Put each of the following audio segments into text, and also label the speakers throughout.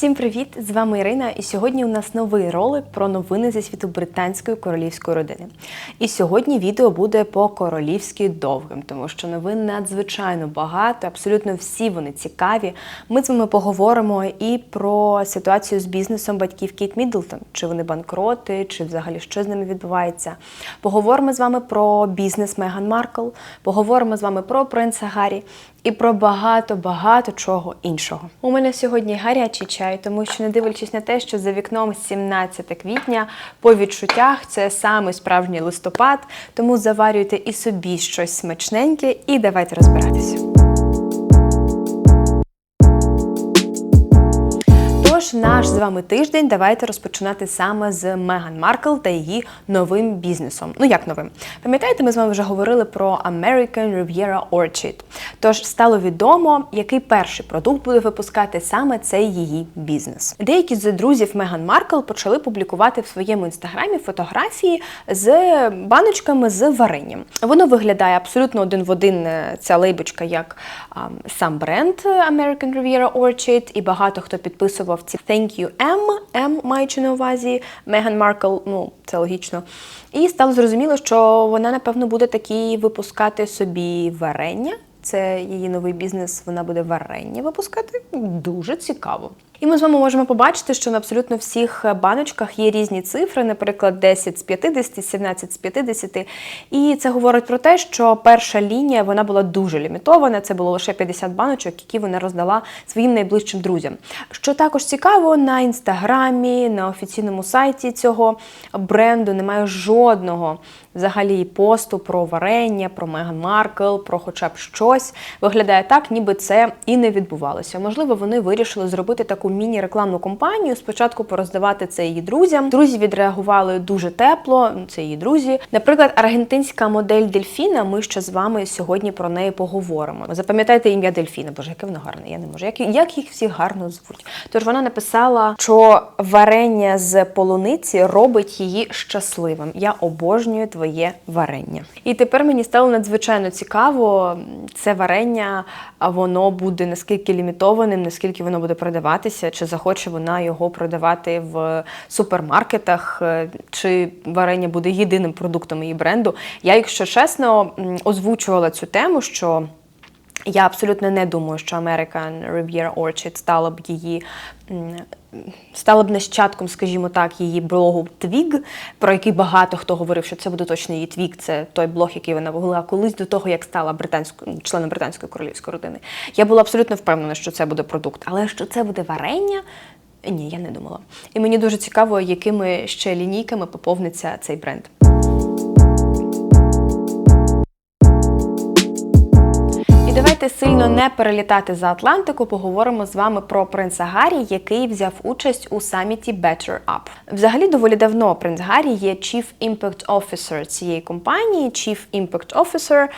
Speaker 1: Всім привіт! З вами Ірина, і сьогодні у нас новий ролик про новини зі світу британської королівської родини. І сьогодні відео буде по королівськи довгим, тому що новин надзвичайно багато, абсолютно всі вони цікаві. Ми з вами поговоримо і про ситуацію з бізнесом батьків Кейт Міддлтон, чи вони банкроти, чи взагалі що з ними відбувається. Поговоримо з вами про бізнес Меган Маркл, поговоримо з вами про принца Гаррі і про багато-багато чого іншого. У мене сьогодні гарячий чай, тому що не дивлячись на те, що за вікном 17 квітня, по відчуттях це саме справжній листопад, тому заварюйте і собі щось смачненьке, і давайте розбиратися. Тож наш з вами тиждень давайте розпочинати саме з Меган Маркл та її новим бізнесом. Ну як новим? Пам'ятаєте, ми з вами вже говорили про American Riviera Orchid. Тож стало відомо, який перший продукт буде випускати саме цей її бізнес. Деякі з друзів Меган Маркл почали публікувати в своєму інстаграмі фотографії з баночками з варенням. Воно виглядає абсолютно один в один е, ця лейбочка, як а, сам бренд American Riviera Orchid, і багато хто підписував ці Thank you M, M маючи на увазі Меган Маркл, ну це логічно. І стало зрозуміло, що вона, напевно, буде такі випускати собі варення. Це її новий бізнес, вона буде варення випускати. Дуже цікаво. І ми з вами можемо побачити, що на абсолютно всіх баночках є різні цифри, наприклад, 10 з 50, 17 з 50. І це говорить про те, що перша лінія вона була дуже лімітована. Це було лише 50 баночок, які вона роздала своїм найближчим друзям. Що також цікаво, на інстаграмі, на офіційному сайті цього бренду немає жодного взагалі посту про варення, про Меган Маркл, про хоча б щось. Виглядає так, ніби це і не відбувалося. Можливо, вони вирішили зробити таку міні-рекламну кампанію. Спочатку пороздавати це її друзям. Друзі відреагували дуже тепло. Це її друзі. Наприклад, аргентинська модель Дельфіна. Ми ще з вами сьогодні про неї поговоримо. Запам'ятайте ім'я Дельфіна, боже, яке воно гарне. Я не можу. Як, як їх всі гарно звуть? Тож вона написала, що варення з полуниці робить її щасливим. Я обожнюю твоє варення. І тепер мені стало надзвичайно цікаво, це варення, воно буде наскільки лімітованим, наскільки воно буде продаватися, чи захоче вона його продавати в супермаркетах, е, чи варення буде єдиним продуктом її бренду. Я, якщо чесно, озвучувала цю тему, що. Я абсолютно не думаю, що American Riviera Orchid стала б її стала б нащадком, скажімо так, її блогу Твіг, про який багато хто говорив, що це буде точно її твіг. Це той блог, який вона вела колись до того, як стала британською членом британської королівської родини. Я була абсолютно впевнена, що це буде продукт, але що це буде варення. Ні, я не думала. І мені дуже цікаво, якими ще лінійками поповниться цей бренд. Давайте сильно не перелітати за Атлантику. Поговоримо з вами про принца Гаррі, який взяв участь у саміті Better Up. Взагалі, доволі давно принц Гаррі є Chief Impact Officer цієї компанії. Chief Impact Officer,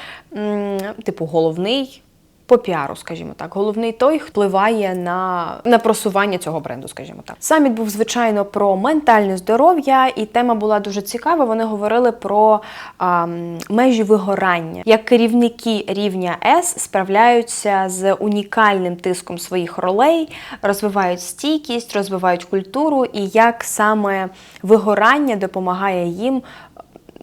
Speaker 1: типу головний. По піару, скажімо так, головний той впливає на, на просування цього бренду, скажімо так. Саміт був звичайно про ментальне здоров'я, і тема була дуже цікава. Вони говорили про а, межі вигорання, як керівники рівня С справляються з унікальним тиском своїх ролей, розвивають стійкість, розвивають культуру, і як саме вигорання допомагає їм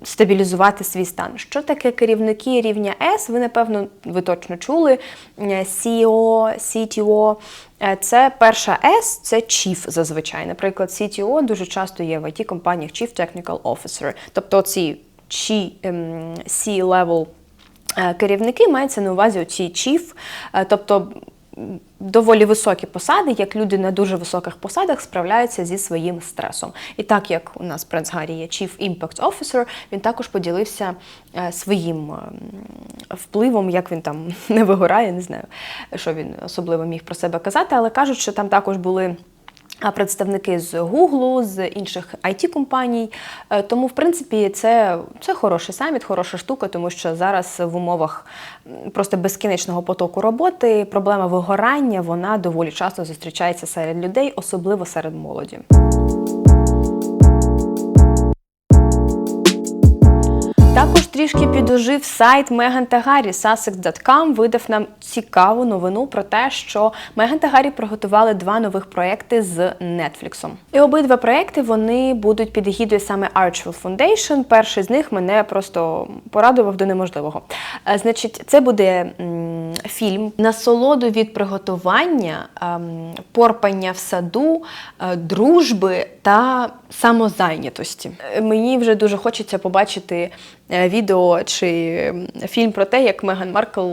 Speaker 1: стабілізувати свій стан. Що таке керівники рівня С? Ви, напевно, ви точно чули. Е, CEO, CTO. Е, Це перша S, це Chief зазвичай. Наприклад, CTO дуже часто є в it компаніях Chief Technical Officer. Тобто ці ем, C-level е, керівники мається на увазі ці Chief, тобто доволі високі посади, як люди на дуже високих посадах справляються зі своїм стресом. І так як у нас принц Гаррі є Chief Impact Officer, він також поділився е, своїм ем, впливом, як він там не вигорає, не знаю, що він особливо міг про себе казати, але кажуть, що там також були. А представники з Гуглу, з інших it компаній Е, Тому, в принципі, це, це хороший саміт, хороша штука, тому що зараз в умовах просто безкінечного потоку роботи проблема вигорання вона доволі часто зустрічається серед людей, особливо серед молоді. Також трішки підожив сайт Меган та Гаррі. Sussex.com видав нам цікаву новину про те, що Меган та Гаррі приготували два нових проекти з Netflix. І обидва проекти вони будуть під егідою саме Archwell Foundation. Перший з них мене просто порадував до неможливого. Е, Значить, це буде фільм насолоду від приготування, ем, порпання в саду, е, дружби та самозайнятості. Е, Мені вже дуже хочеться побачити відео чи фільм про те, як Меган Маркл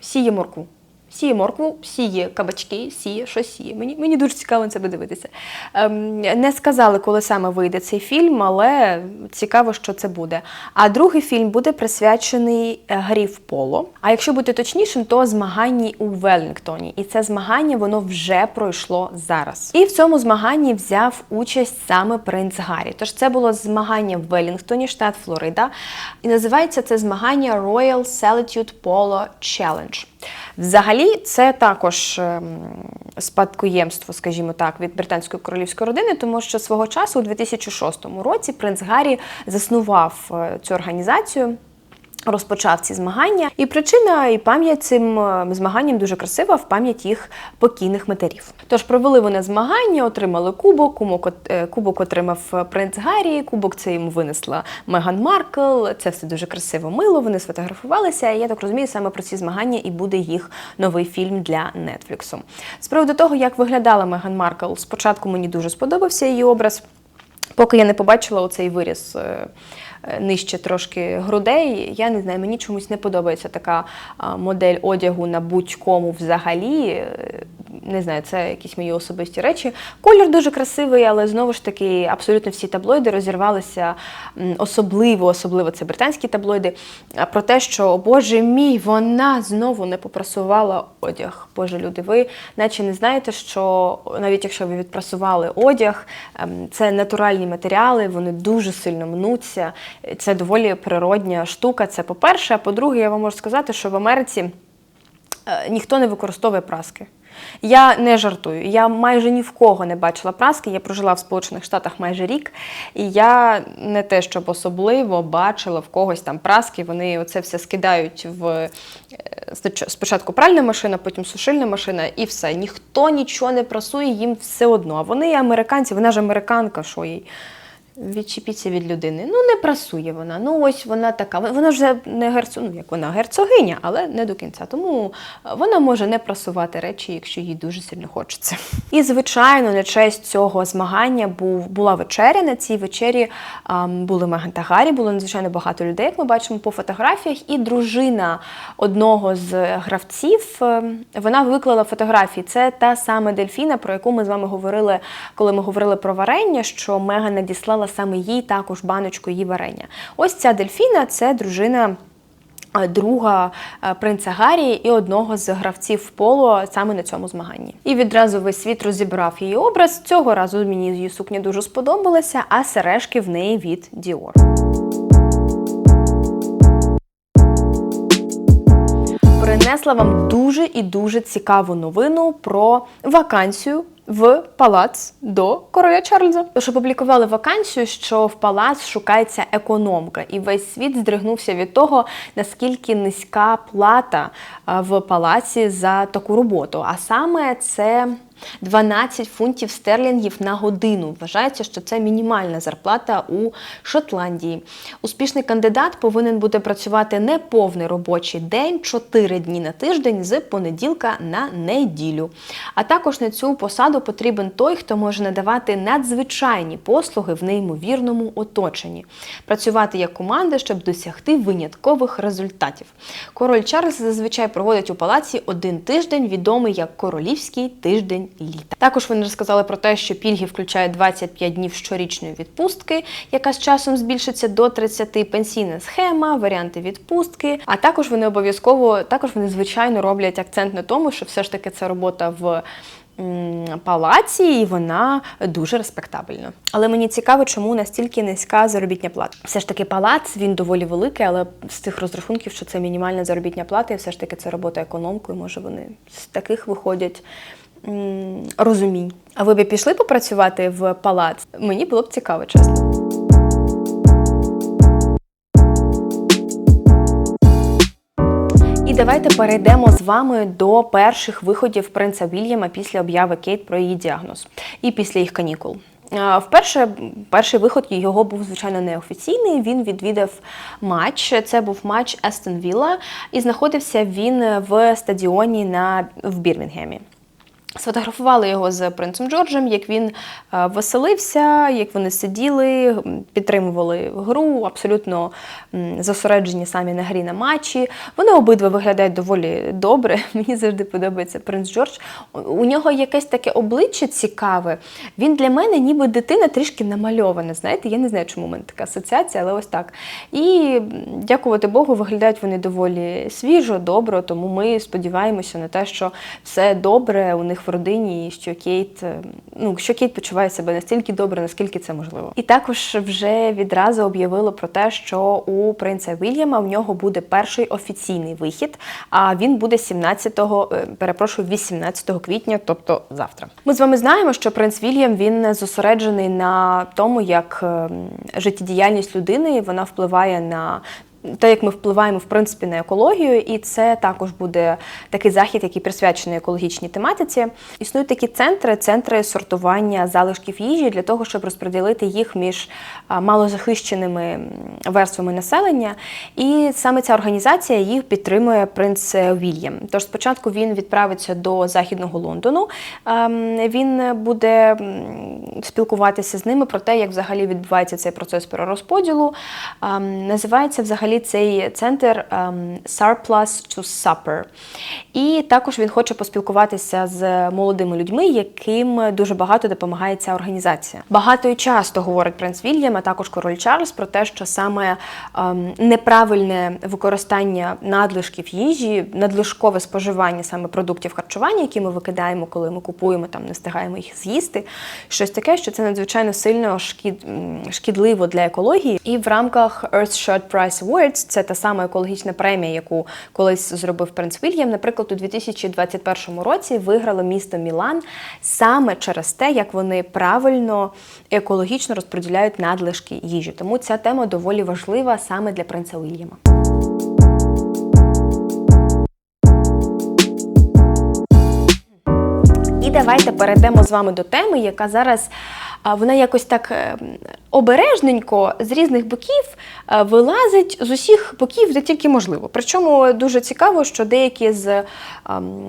Speaker 1: сіє моркву. Сіє моркву, сіє кабачки, сіє, що сіє. Мені, мені дуже цікаво на це подивитися. Ем, не сказали, коли саме вийде цей фільм, але цікаво, що це буде. А другий фільм буде присвячений е, грі в поло. А якщо бути точнішим, то змаганні у Веллінгтоні. І це змагання воно вже пройшло зараз. І в цьому змаганні взяв участь саме принц Гаррі. Тож це було змагання в Веллінгтоні, штат Флорида. І називається це змагання Royal Solitude Polo Challenge. Взагалі, це також ем, спадкоємство, скажімо так, від британської королівської родини, тому що свого часу, у 2006 році, принц Гаррі заснував е, цю організацію. Розпочав ці змагання, і причина і пам'ять цим е, змаганням дуже красива в пам'ять їх покійних матерів. Тож провели вони змагання, отримали кубок. Кубок, е, кубок отримав е, принц Гаррі. Кубок це йому винесла Меган Маркл. Це все дуже красиво, мило. Вони сфотографувалися. І я так розумію, саме про ці змагання і буде їх новий фільм для Нетфліксу. З приводу того, як виглядала Меган Маркл, спочатку мені дуже сподобався її образ. Поки я не побачила оцей виріс нижче трошки грудей, я не знаю, мені чомусь не подобається така модель одягу на будь-кому взагалі. Е, Не знаю, це якісь мої особисті речі. Колір дуже красивий, але знову ж таки абсолютно всі таблоїди розірвалися особливо, особливо це британські таблоїди, про те, що Боже мій, вона знову не попрасувала одяг. Боже, люди, ви наче не знаєте, що навіть якщо ви відпрасували одяг, ем, це натуральні матеріали, вони дуже сильно мнуться. Це доволі природня штука. Це по-перше. А по-друге, я вам можу сказати, що в Америці е, ніхто не використовує праски. Я не жартую. Я майже ні в кого не бачила праски. Я прожила в Сполучених Штатах майже рік, і я не те, щоб особливо бачила в когось там праски. Вони оце все скидають в е, спочатку пральна машина, потім сушильна машина, і все. Ніхто нічого не прасує, їм все одно. А вони американці, вона ж американка, що їй. Відчепіться від людини. Ну, не прасує вона. Ну, ось вона така. Вона вже не герцог, ну як вона герцогиня, але не до кінця. Тому е, вона може не прасувати речі, якщо їй дуже сильно хочеться. І, звичайно, на честь цього змагання був, була вечеря. На цій вечері ам, були Меган та Гаррі, було надзвичайно багато людей, як ми бачимо по фотографіях. І дружина одного з гравців ем, вона виклала фотографії. Це та саме дельфіна, про яку ми з вами говорили, коли ми говорили про варення, що Меган надіслала саме їй також баночку її варення. Ось ця дельфіна це дружина. е, Друга е, принца Гаррі і одного з гравців поло саме на цьому змаганні. І відразу весь світ розібрав її образ. Цього разу мені її сукня дуже сподобалася, а сережки в неї від Dior. принесла вам дуже і дуже цікаву новину про вакансію. В палац до короля Чарльза. Тож опублікували вакансію, що в палац шукається економка, і весь світ здригнувся від того, наскільки низька плата в палаці за таку роботу. А саме це 12 фунтів стерлінгів на годину. Вважається, що це мінімальна зарплата у Шотландії. Успішний кандидат повинен буде працювати не повний робочий день, 4 дні на тиждень з понеділка на неділю. А також на цю посаду потрібен той, хто може надавати надзвичайні послуги в неймовірному оточенні, працювати як команда, щоб досягти виняткових результатів. Король Чарльз зазвичай проводить у палаці один тиждень, відомий як королівський тиждень літа. Також вони розказали про те, що пільги включають 25 днів щорічної відпустки, яка з часом збільшиться до 30, пенсійна схема, варіанти відпустки. А також вони обов'язково, також вони звичайно роблять акцент на тому, що все ж таки це робота в. Палаці, і вона дуже респектабельна. Але мені цікаво, чому настільки низька заробітня плата. Все ж таки, палац він доволі великий, але з цих розрахунків, що це мінімальна заробітня плата, і все ж таки це робота економкою. Може, вони з таких виходять розумінь. А ви б пішли попрацювати в палац? Мені було б цікаво, чесно. І давайте перейдемо з вами до перших виходів принца Вільяма після обяви Кейт про її діагноз і після їх канікул. Вперше перший виход його був звичайно неофіційний. Він відвідав матч. Це був матч Естон Вілла, і знаходився він в стадіоні на в Бірмінгемі. Сфотографували його з принцем Джорджем, як він е, веселився, як вони сиділи, підтримували гру, абсолютно зосереджені самі на грі на матчі. Вони обидва виглядають доволі добре. Мені завжди подобається принц Джордж. У- нього якесь таке обличчя цікаве. Він для мене ніби дитина трішки намальована. Знаєте, я не знаю, чому в мене така асоціація, але ось так. І дякувати Богу, виглядають вони доволі свіжо, добре. Тому ми сподіваємося на те, що все добре у них в родині, і що Кейт, е, ну що Кейт почуває себе настільки добре, наскільки це можливо. І також вже відразу об'явило про те, що у принца Вільяма в нього буде перший офіційний вихід. А він буде 17-го, е, перепрошую, 18 квітня, тобто завтра. Ми з вами знаємо, що принц Вільям він зосереджений на тому, як е, життєдіяльність людини вона впливає на те, як ми впливаємо в принципі на екологію, і це також буде такий захід, який присвячений екологічній тематиці. Існують такі центри, центри сортування залишків їжі для того, щоб розподілити їх між малозахищеними верствами населення. І саме ця організація їх підтримує принц Вільям. Тож спочатку він відправиться до західного Лондону. ем, Він буде спілкуватися з ними про те, як взагалі відбувається цей процес перерозподілу. Ем, Називається взагалі цей центр ем, Surplus to Supper. І також він хоче поспілкуватися з молодими людьми, яким дуже багато допомагає ця організація. Багато і часто говорить принц Вільям, а також король Чарльз про те, що саме ем, неправильне використання надлишків їжі, надлишкове споживання саме продуктів харчування, які ми викидаємо, коли ми купуємо, там не встигаємо їх з'їсти. Щось таке, що це надзвичайно сильно шкід, шкідливо для екології. І в рамках Earth Short Prize Awards, це та сама екологічна премія, яку колись зробив принц Вільям. Наприклад, у 2021 році виграло місто Мілан саме через те, як вони правильно екологічно розподіляють надлишки їжі. Тому ця тема доволі важлива саме для принца Вільяма. Давайте перейдемо з вами до теми, яка зараз вона якось так е, обережненько з різних боків е, вилазить з усіх боків, де тільки можливо. Причому дуже цікаво, що деякі з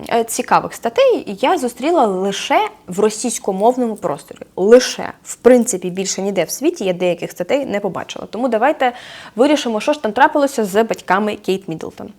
Speaker 1: е, цікавих статей я зустріла лише в російськомовному просторі. Лише в принципі більше ніде в світі я деяких статей не побачила. Тому давайте вирішимо, що ж там трапилося з батьками Кейт Міддлтон.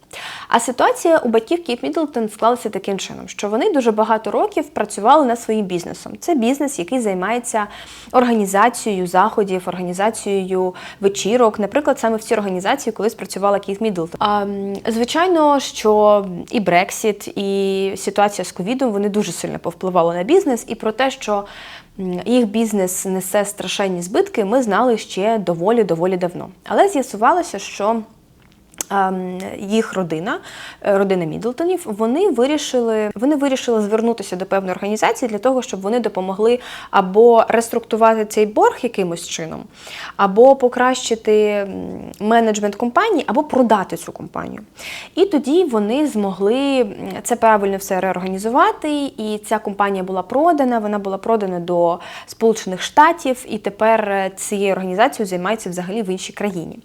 Speaker 1: А ситуація у батьків Кейт Міддлтон склалася таким чином, що вони дуже багато років працювали над своїм бізнесом. Це бізнес, який займається організацією заходів, організацією вечірок. Наприклад, саме в цій організації колись працювала Кейт Міддлтон. А, звичайно, що і Брексіт, і ситуація з ковідом вони дуже сильно повпливали на бізнес, і про те, що їх бізнес несе страшенні збитки, ми знали ще доволі доволі давно. Але з'ясувалося, що їх родина, е, родина Мідлтонів, вони вирішили, вони вирішили звернутися до певної організації для того, щоб вони допомогли або реструктувати цей борг якимось чином, або покращити менеджмент компанії, або продати цю компанію. І тоді вони змогли це правильно все реорганізувати, і ця компанія була продана. Вона була продана до Сполучених Штатів, і тепер е, цією організацією займаються взагалі в іншій країні.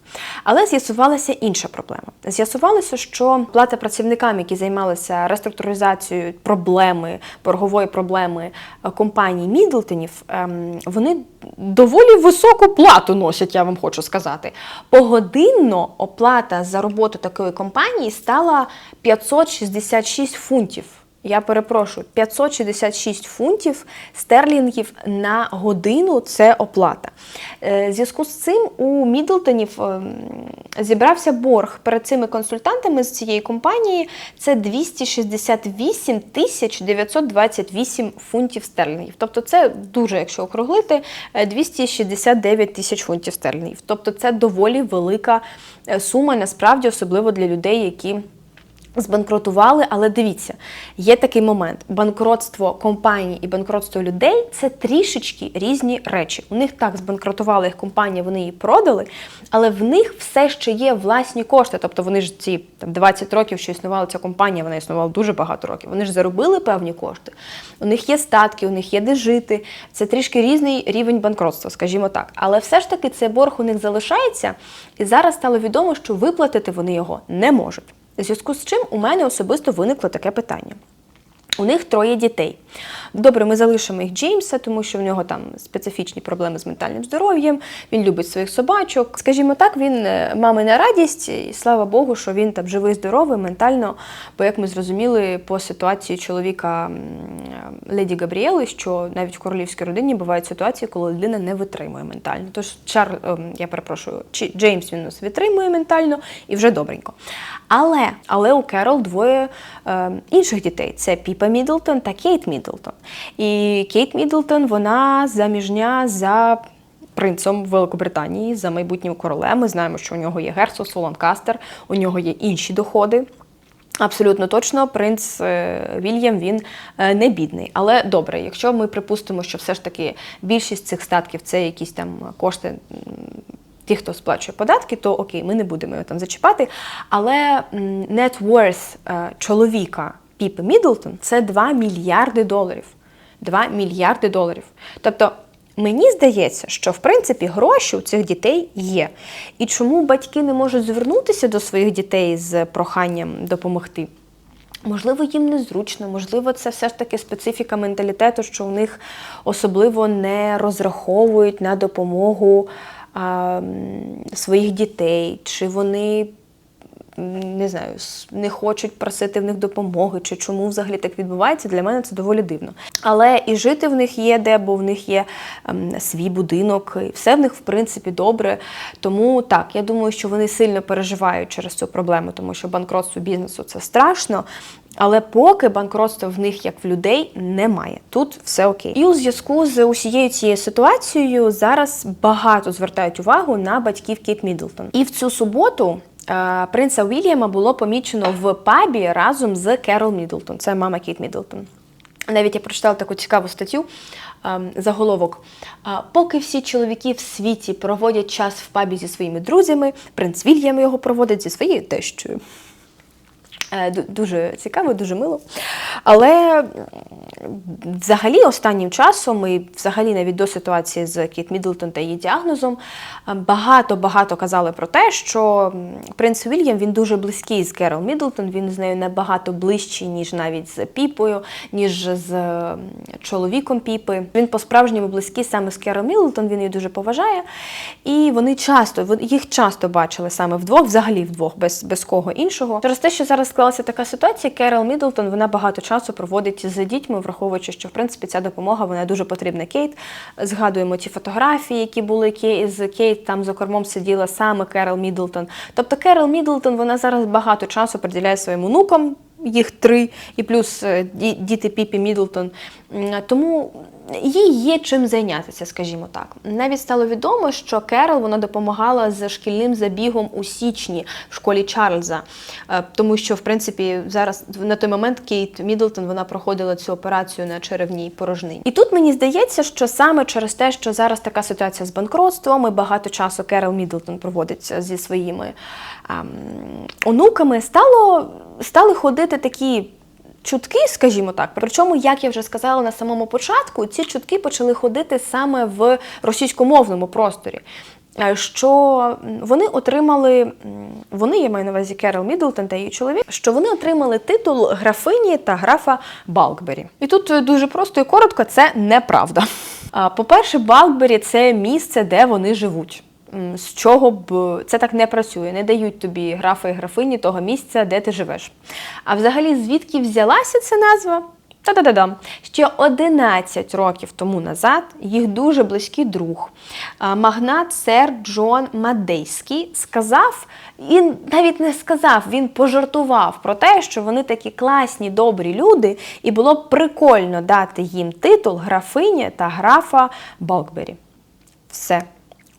Speaker 1: Але з'ясувалася інша проблема. З'ясувалося, що плата працівникам, які займалися реструктуризацією проблеми, боргової проблеми е, компанії Мідлтонів, ем, вони доволі високу плату носять, я вам хочу сказати. Погодинно оплата за роботу такої компанії стала 566 фунтів. Я перепрошую, 566 фунтів стерлінгів на годину це оплата. Е, зв'язку з цим у Мідлтонів ем, зібрався борг перед цими консультантами з цієї компанії. Це 268 тисяч 928 фунтів стерлінгів. Тобто це дуже, якщо округлити, е, 269 тисяч фунтів стерлінгів. Тобто це доволі велика е, сума, насправді, особливо для людей, які Збанкрутували, але дивіться, є такий момент: банкротство компаній і банкротство людей це трішечки різні речі. У них так збанкрутувала їх компанія, вони її продали, але в них все ще є власні кошти. Тобто вони ж ці там 20 років, що існувала ця компанія, вона існувала дуже багато років. Вони ж заробили певні кошти. У них є статки, у них є де жити. Це трішки різний рівень банкротства, скажімо так. Але все ж таки цей борг у них залишається, і зараз стало відомо, що виплатити вони його не можуть. У зв'язку з чим у мене особисто виникло таке питання. У них троє дітей. Добре, ми залишимо їх Джеймса, тому що в нього там специфічні проблеми з ментальним здоров'ям. Він любить своїх собачок. Скажімо так, він е, мамина радість, і слава Богу, що він там живий, здоровий, ментально. Бо як ми зрозуміли по ситуації чоловіка леді Габріели, що навіть в королівській родині бувають ситуації, коли людина не витримує ментально. Тож Чар, ем, я перепрошую, Чи- Джеймс він нас витримує ментально і вже добренько. Але, але у Керол двоє е, інших дітей: це Піпа Мідлтон та Кейт Мідлтон. І Кейт Мідлтон, вона заміжня за принцем Великобританії, за майбутнім королем. Ми знаємо, що у нього є герцогство Ланкастер, у нього є інші доходи. Абсолютно точно, принц е, Вільям він е, не бідний. Але добре, якщо ми припустимо, що все ж таки більшість цих статків це якісь там кошти ті, хто сплачує податки, то окей, ми не будемо його там зачіпати. Але net worth е, чоловіка Піпи Мідлтон це 2 мільярди доларів. 2 мільярди доларів. Тобто. Мені здається, що в принципі гроші у цих дітей є. І чому батьки не можуть звернутися до своїх дітей з проханням допомогти? Можливо, їм незручно, можливо, це все ж таки специфіка менталітету, що у них особливо не розраховують на допомогу своїх дітей, чи вони не знаю, не хочуть просити в них допомоги, чи чому взагалі так відбувається, для мене це доволі дивно. Але і жити в них є де, бо в них є ем, свій будинок, і все в них в принципі добре. Тому так, я думаю, що вони сильно переживають через цю проблему, тому що банкротство бізнесу це страшно. Але поки банкротства в них як в людей немає. Тут все окей. І у зв'язку з усією цією ситуацією зараз багато звертають увагу на батьків Кейт Мідлтон. І в цю суботу принца Уільяма було помічено в пабі разом з Керол Мідлтон. Це мама Кіт Мідлтон. Навіть я прочитала таку цікаву статтю, ем, заголовок. Поки всі чоловіки в світі проводять час в пабі зі своїми друзями, принц Вільям його проводить зі своєю тещою. Е, ду- Дуже цікаво, дуже мило. Але взагалі останнім часом, і взагалі навіть до ситуації з Кіт Мідлтон та її діагнозом, багато-багато казали про те, що принц Вільям він дуже близький з Керол Мідлтон, він з нею набагато ближчий, ніж навіть з Піпою, ніж з чоловіком Піпи. Він по-справжньому близький саме з Керол Мідлтон, він її дуже поважає. І вони часто, їх часто бачили саме вдвох, взагалі вдвох, без, без кого іншого. Через те, що зараз склалася така ситуація, Керол Мідлтон вона багато часу проводить з дітьми, враховуючи, що в принципі ця допомога вона дуже потрібна Кейт. Згадуємо ті фотографії, які були з Кейт. Там за кормом сиділа саме Керол Мідлтон. Тобто Керол Мідлтон вона зараз багато часу приділяє своїм онукам. Їх три, і плюс е, діти Піпі Мідлтон. Тому їй є чим зайнятися, скажімо так. Навіть стало відомо, що Керол вона допомагала з шкільним забігом у січні в школі Чарльза, Е, тому що, в принципі, зараз на той момент Кейт Мідлтон вона проходила цю операцію на черевній порожнині. І тут мені здається, що саме через те, що зараз така ситуація з банкротством, і багато часу Керол Мідлтон проводиться зі своїми ем, онуками, стало стали ходити такі. Чутки, скажімо так, причому, як я вже сказала на самому початку, ці чутки почали ходити саме в російськомовному просторі. Е, Що вони отримали, вони, я маю на увазі Керол Мідлтон та її чоловік, що вони отримали титул графині та графа Балкбері. І тут е, дуже просто і коротко, це неправда. По-перше, Балкбері це місце, де вони живуть. З чого б це так не працює, не дають тобі графа і графині того місця, де ти живеш. А взагалі, звідки взялася ця назва? Та-да-да-дам. Ще 11 років тому назад їх дуже близький друг, магнат сер Джон Мадейський, сказав, він навіть не сказав, він пожартував про те, що вони такі класні, добрі люди, і було б прикольно дати їм титул графині та графа Балкбері. Все.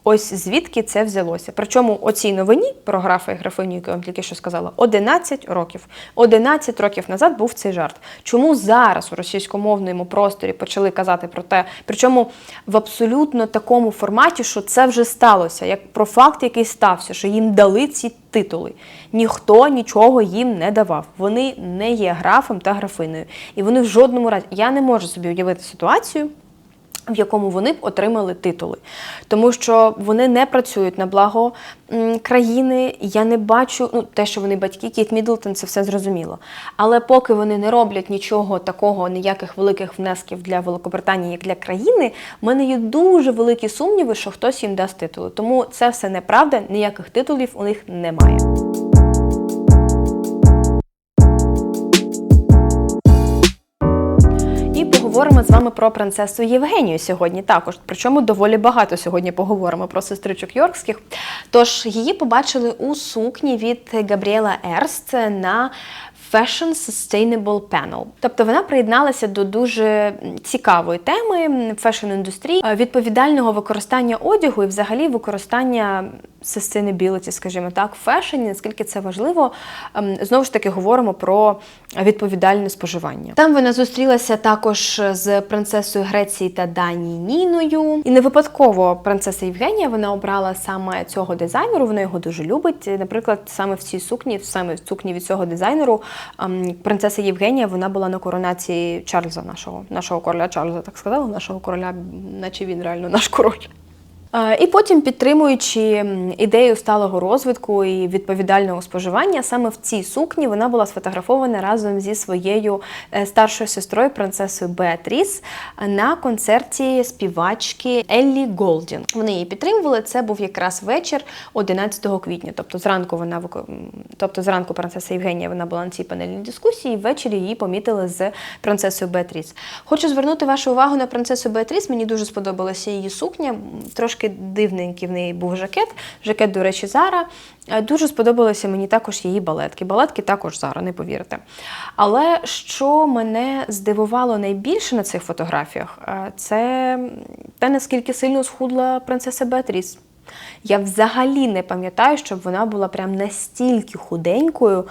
Speaker 1: Ось звідки це взялося. Причому оцій новині про графа і графиню, яку я вам тільки що сказала, 11 років. 11 років назад був цей жарт. Чому зараз у російськомовному просторі почали казати про те, причому в абсолютно такому форматі, що це вже сталося, як про факт, який стався, що їм дали ці титули. Ніхто нічого їм не давав. Вони не є графом та графиною. І вони в жодному разі я не можу собі уявити ситуацію в якому вони б отримали титули, тому що вони не працюють на благо країни. Я не бачу ну те, що вони батьки, Кіт Мідлтон, це все зрозуміло. Але поки вони не роблять нічого такого, ніяких великих внесків для Великобританії, як для країни, в мене є дуже великі сумніви, що хтось їм дасть титули. Тому це все неправда, ніяких титулів у них немає. Поговоримо з вами про принцесу Євгенію сьогодні також. Причому доволі багато сьогодні поговоримо про сестричок Йоркських. Тож її побачили у сукні від Габріела Ерст на Fashion Sustainable Panel. Тобто вона приєдналася до дуже цікавої теми фешн-індустрії, е, відповідального використання одягу і взагалі використання sustainability, скажімо так, в фешені, наскільки це важливо. Ем, Знову ж таки говоримо про відповідальне споживання. Там вона зустрілася також з принцесою Греції та Данії Ніною. І не випадково принцеса Євгенія вона обрала саме цього дизайнеру. Вона його дуже любить. Наприклад, саме в цій сукні, саме в сукні від цього дизайнеру, принцеса Євгенія вона була на коронації Чарльза, нашого нашого короля Чарльза, так сказала, нашого короля, наче він реально наш король. І потім, підтримуючи ідею сталого розвитку і відповідального споживання, саме в цій сукні вона була сфотографована разом зі своєю е, старшою сестрою, принцесою Беатріс, на концерті співачки Еллі Голдін. Вони її підтримували. Це був якраз вечір 11 квітня. Тобто зранку вона тобто зранку принцеса Євгенія вона була на цій панельній дискусії. Ввечері її помітили з принцесою Беатріс. Хочу звернути вашу увагу на принцесу Беатріс. Мені дуже сподобалася її сукня. М, Трошки дивненький в неї був жакет. Жакет, до речі, Зара. Е, Дуже сподобалися мені також її балетки. Балетки також Зара, не повірите. Але що мене здивувало найбільше на цих фотографіях, е, це те, наскільки сильно схудла принцеса Беатріс. Я взагалі не пам'ятаю, щоб вона була прям настільки худенькою.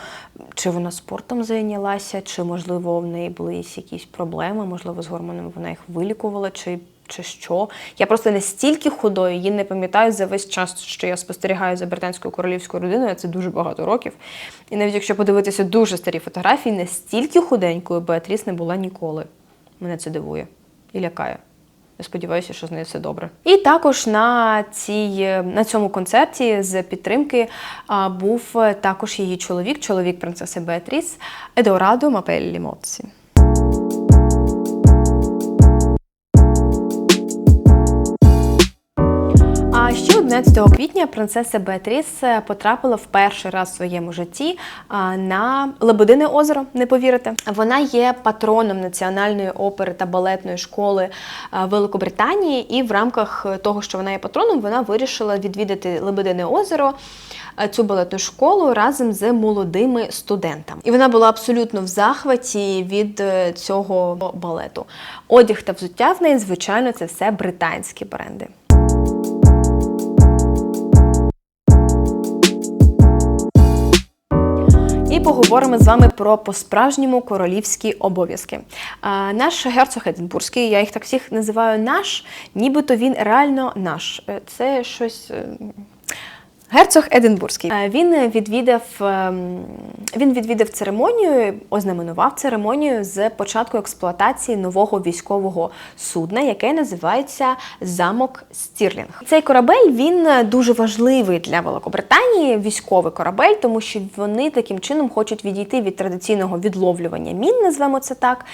Speaker 1: Чи вона спортом зайнялася, чи, можливо, в неї були якісь проблеми, можливо, з гормонами вона їх вилікувала, чи, чи що. Я просто настільки худою її не пам'ятаю за весь час, що я спостерігаю за британською королівською родиною, це дуже багато років. І навіть якщо подивитися дуже старі фотографії, настільки худенькою Беатріс не була ніколи. Мене це дивує і лякає. Я сподіваюся, що з нею все добре. І також на цій на цьому концерті з підтримки а, був також її чоловік, чоловік принцеси Беатріс Едорадо Мапеллі Моцці. А ще 11 квітня принцеса Беатріс е, потрапила в перший раз в своєму житті на Лебедине озеро. Не повірите, вона є патроном національної опери та балетної школи Великобританії, і в рамках того, що вона є патроном, вона вирішила відвідати Лебедине озеро. е, Цю балетну школу разом з молодими студентами, і вона була абсолютно в захваті від е, цього балету. Одяг та взуття в неї, звичайно, це все британські бренди. Поговоримо з вами про по-справжньому королівські обов'язки. Наш герцог Единбурзький, я їх так всіх називаю наш, нібито він реально наш. Е, Це щось. Герцог Единбурзький. Е, Він відвідав, ем, він відвідав церемонію, ознаменував церемонію з початку експлуатації нового військового судна, яке називається замок Стірлінг. Цей корабель він дуже важливий для Великобританії, військовий корабель, тому що вони таким чином хочуть відійти від традиційного відловлювання мін, назвемо це так,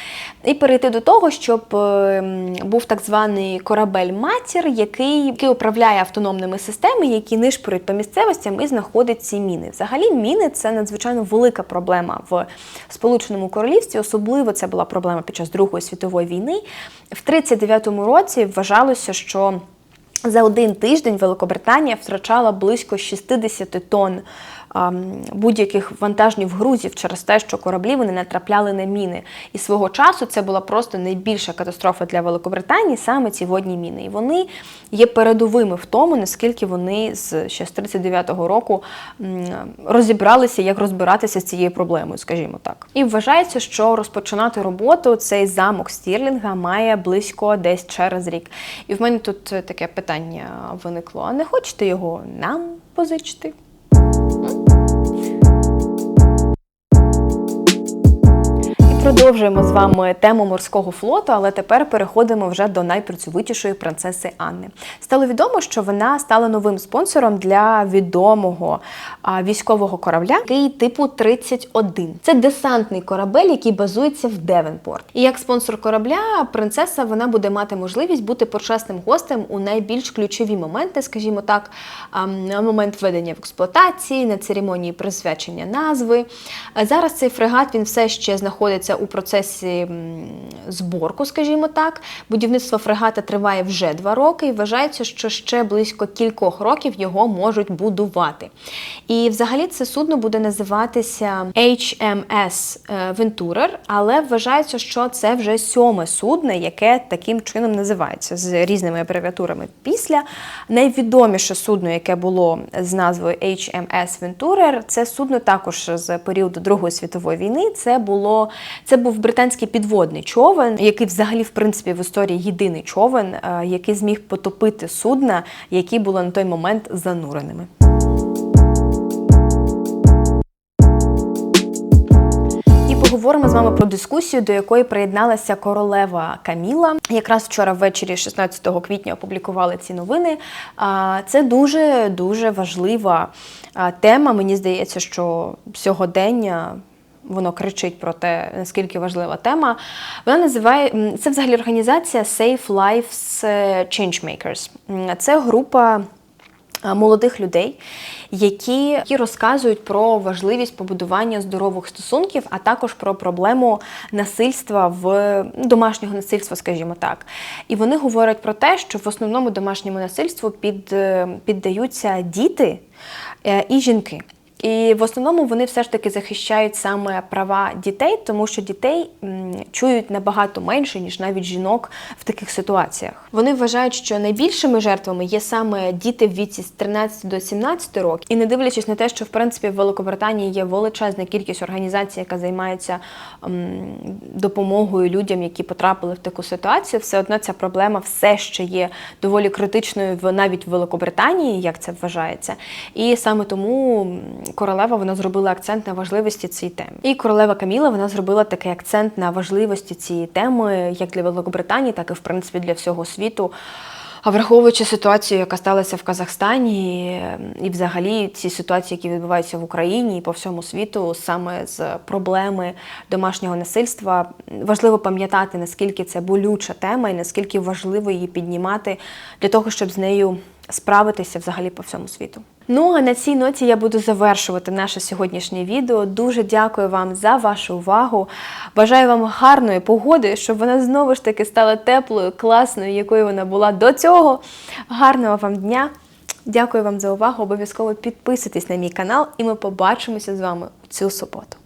Speaker 1: і перейти до того, щоб ем, був так званий корабель-матір, який, який управляє автономними системами, які нишпорять по місцевостям і знаходить ці міни. Взагалі, міни це надзвичайно велика проблема в Сполученому Королівстві. Особливо це була проблема під час Другої світової війни. В 39-му році вважалося, що за один тиждень Великобританія втрачала близько 60 тонн будь-яких вантажнів грузів через те, що кораблі вони натрапляли на міни. І свого часу це була просто найбільша катастрофа для Великобританії, саме ці водні міни. І вони є передовими в тому, наскільки вони з ще з 39-го року розібралися, як розбиратися з цією проблемою, скажімо так. І вважається, що розпочинати роботу цей замок Стірлінга має близько десь через рік. І в мене тут таке питання виникло: а не хочете його нам позичити? Продовжуємо з вами тему морського флоту, але тепер переходимо вже до найпрацьовитішої принцеси Анни. Стало відомо, що вона стала новим спонсором для відомого військового корабля, який типу 31. Це десантний корабель, який базується в Девенпорт. І як спонсор корабля, принцеса вона буде мати можливість бути почесним гостем у найбільш ключові моменти, скажімо так, на момент введення в експлуатації, на церемонії присвячення назви. Зараз цей фрегат він все ще знаходиться у процесі зборку, скажімо так. Будівництво фрегата триває вже два роки, і вважається, що ще близько кількох років його можуть будувати. І взагалі це судно буде називатися HMS Venturer, але вважається, що це вже сьоме судно, яке таким чином називається з різними абревіатурами після. Найвідоміше судно, яке було з назвою HMS Venturer, це судно також з періоду Другої світової війни. Це було це був британський підводний човен, який взагалі в принципі в історії єдиний човен, е, який зміг потопити судна, які були на той момент зануреними. Поговоримо з вами про дискусію, до якої приєдналася королева Каміла. Якраз вчора ввечері, 16 квітня, опублікували ці новини. Це дуже дуже важлива тема. Мені здається, що сьогодення. Воно кричить про те, наскільки важлива тема. Вона називає це взагалі організація Safe Lives Changemakers. Це група молодих людей, які, які розказують про важливість побудування здорових стосунків, а також про проблему насильства в ну, домашнього насильства, скажімо так. І вони говорять про те, що в основному домашньому насильству під, е, піддаються діти е, і жінки. І в основному вони все ж таки захищають саме права дітей, тому що дітей чують набагато менше, ніж навіть жінок в таких ситуаціях. Вони вважають, що найбільшими жертвами є саме діти в віці з 13 до 17 років. І не дивлячись на те, що в принципі в Великобританії є величезна кількість організацій, яка займається допомогою людям, які потрапили в таку ситуацію, все одно ця проблема все ще є доволі критичною в навіть в Великобританії, як це вважається. І саме тому королева вона зробила акцент на важливості цієї теми. І королева Каміла вона зробила такий акцент на важливості цієї теми, як для Великобританії, так і в принципі для всього світу. А враховуючи ситуацію, яка сталася в Казахстані, і, і взагалі ці ситуації, які відбуваються в Україні і по всьому світу, саме з проблеми домашнього насильства, важливо пам'ятати, наскільки це болюча тема і наскільки важливо її піднімати для того, щоб з нею справитися взагалі по всьому світу. Ну а на цій ноті я буду завершувати наше сьогоднішнє відео. Дуже дякую вам за вашу увагу. Бажаю вам гарної погоди, щоб вона знову ж таки стала теплою, класною, якою вона була до цього. Гарного вам дня! Дякую вам за увагу. Обов'язково підписуйтесь на мій канал, і ми побачимося з вами цю суботу.